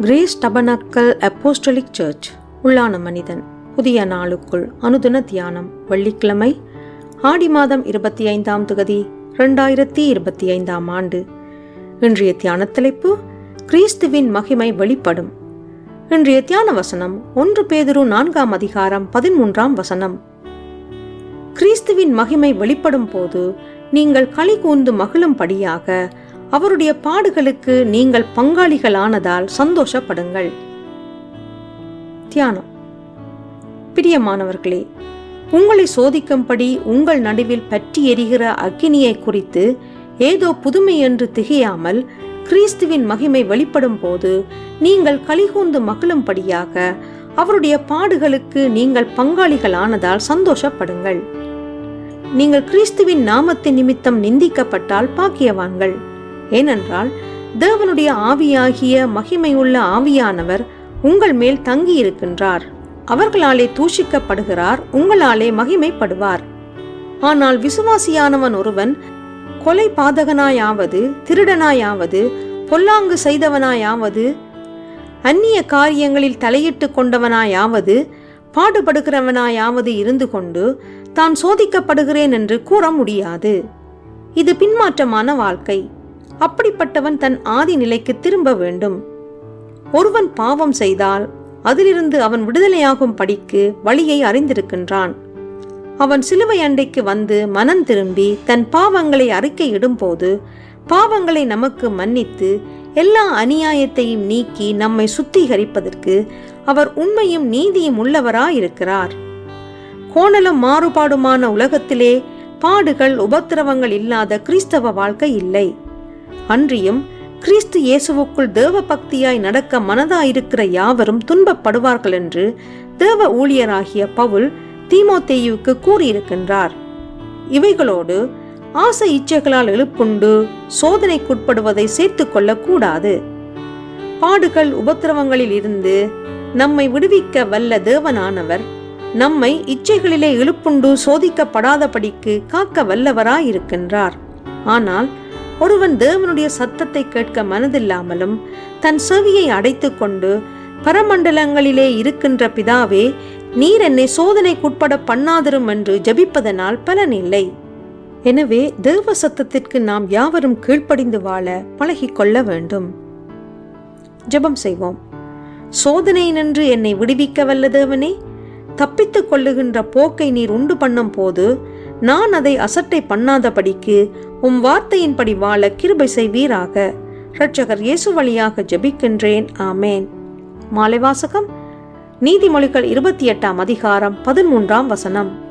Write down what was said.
Grace tabernacle apostolic search. உள்ளான மனிதன். புதிய நாளுக்குள் அனுதின தியானம். வெள்ளிக்கிழமை ஆடி மாதம் இருபத்தி ஐந்தாம் தொகுதி ரெண்டாயிரத்தி இருபத்தி ஐந்தாம் ஆண்டு. இன்றைய தியான தலைப்பு கிறிஸ்துவின் மகிமை வெளிப்படும். இன்றைய தியான வசனம் ஒன்று பேதுரு நான்காம் அதிகாரம் பதிமூன்றாம் வசனம். கிறிஸ்துவின் மகிமை வெளிப்படும் போது நீங்கள் களி கூர்ந்து மகிழும்படியாக அவருடைய பாடுகளுக்கு நீங்கள் பங்காளிகளானதால் சந்தோஷப்படுங்கள். தியானம். பிரியமானவர்களே உங்களை சோதிக்கும்படி உங்கள் நடுவில் பற்றி எரிகிற அக்கினியை குறித்து ஏதோ புதுமை என்று திகையாமல் கிறிஸ்துவின் மகிமை வெளிப்படும் போது நீங்கள் கலிகூர்ந்து மகிழும்படியாக அவருடைய பாடுகளுக்கு நீங்கள் பங்காளிகளானதால் சந்தோஷப்படுங்கள். நீங்கள் கிறிஸ்துவின் நாமத்தின் நிமித்தம் நிந்திக்கப்பட்டால் பாக்கியவான்கள். ஏனென்றால் தேவனுடைய ஆவியாகிய மகிமையுள்ள ஆவியானவர் உங்கள் மேல் தங்கி இருக்கின்றார் அவர்களாலே தூஷிக்கப்படுகிறார் உங்களாலே மகிமைப்படுவார். ஆனால் விசுவாசியானவன் ஒருவன் கொலை பாதகனாயாவது திருடனாயாவது பொல்லாங்கு செய்தவனாயாவது அந்நிய காரியங்களில் தலையிட்டு கொண்டவனாயாவது பாடுபடுகிறவனாயாவது இருந்து கொண்டு தான் சோதிக்கப்படுகிறேன் என்று கூற முடியாது. இது பின்மாற்றமான வாழ்க்கை. அப்படிப்பட்டவன் தன் ஆதி நிலைக்கு திரும்ப வேண்டும். ஒருவன் பாவம் செய்தால் அதிலிருந்து அவன் விடுதலையாகும் படிக்கு வழியை அறிந்திருக்கின்றான். அவன் சிலுவை அண்டைக்கு வந்து மனம் திரும்பி தன் பாவங்களை அறிக்கையிடும் போது பாவங்களை நமக்கு மன்னித்து எல்லா அநியாயத்தையும் நீக்கி நம்மை சுத்திகரிப்பதற்கு அவர் உண்மையும் நீதியும் உள்ளவராயிருக்கிறார். கோணலும் மாறுபாடுமான உலகத்திலே பாடுகள் உபத்திரவங்கள் இல்லாத கிறிஸ்தவ வாழ்க்கை இல்லை. அன்றியும் கிறிஸ்து இயேசுவுக்குள் தேவ பக்தியாய் நடக்க மனதாயிருக்கிற யாவரும் துன்பப்படுவார்கள் என்று தேவ ஊழியராகிய பவுல் தீமோத்தேயுவுக்கு கூறியிருக்கின்றார். இவைகளோடு ஆசை இச்சைகளால் எழுப்புண்டு சோதனைக்குட்படுவதை சேர்த்து கொள்ளக்கூடாது பாடுகள் உபத்திரவங்களில் இருந்து நம்மை விடுவிக்க வல்ல தேவனானவர் நம்மை இச்சைகளிலே இழுப்புண்டு சோதிக்கப்படாதபடிக்கு காக்க வல்லவராயிருக்கின்றார். ஆனால் ஒருவன் தேவனுடைய சத்தத்தை கேட்க மனதில்லாமலும் தன் செவியை அடைத்துக்கொண்டு பரமண்டலங்களிலே இருக்கின்ற பிதாவே நீர் என்னை சோதனைக்குட்பட பண்ணாதிரும் என்று ஜபிப்பதனால் இல்லை. எனவே தேவ சத்தத்திற்கு நாம் யாவரும் கீழ்ப்படிந்து வாழ பழகிக்கொள்ள வேண்டும். ஜெபம் செய்வோம். சோதனை நின்று என்னை விடுவிக்க வல்ல தேவனே தப்பித்துக் கொள்ளுகின்ற போக்கை நீர் உண்டு பண்ணும் போது நான் அதை அசட்டை பண்ணாதபடிக்கு உம் வார்த்தையின்படி வாழ கிருபை செய்வீராக. இரட்சகர் இயேசு வழியாக ஜெபிக்கின்றேன். ஆமேன். மாலை வாசகம். நீதிமொழிகள் இருபத்தி எட்டாம் அதிகாரம் பதிமூன்றாம் வசனம்.